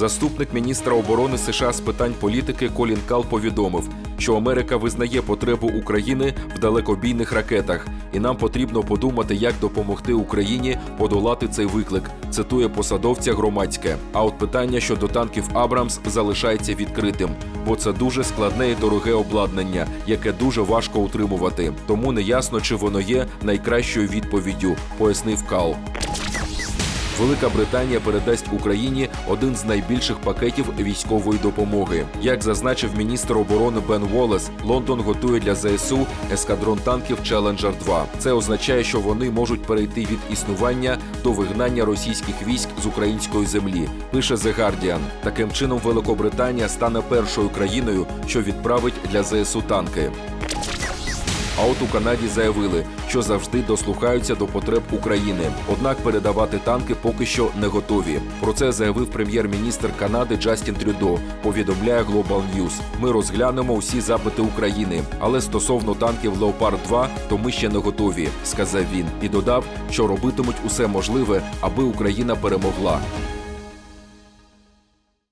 Заступник міністра оборони США з питань політики Колін Кал повідомив, що Америка визнає потребу України в далекобійних ракетах, і нам потрібно подумати, як допомогти Україні подолати цей виклик. Цитує посадовця громадське. А от питання щодо танків Абрамс залишається відкритим, бо це дуже складне і дороге обладнання, яке дуже важко утримувати. Тому не ясно, чи воно є найкращою відповіддю, пояснив Кал. Велика Британія передасть Україні один з найбільших пакетів військової допомоги. Як зазначив міністр оборони Бен Волес, Лондон готує для ЗСУ ескадрон танків Челенджер 2 Це означає, що вони можуть перейти від існування до вигнання російських військ з української землі. Пише The Guardian. Таким чином, Великобританія стане першою країною, що відправить для ЗСУ танки. А от у Канаді заявили, що завжди дослухаються до потреб України. Однак передавати танки поки що не готові. Про це заявив прем'єр-міністр Канади Джастін Трюдо. Повідомляє Global News. Ми розглянемо усі запити України, але стосовно танків Леопард 2 то ми ще не готові, сказав він і додав, що робитимуть усе можливе, аби Україна перемогла.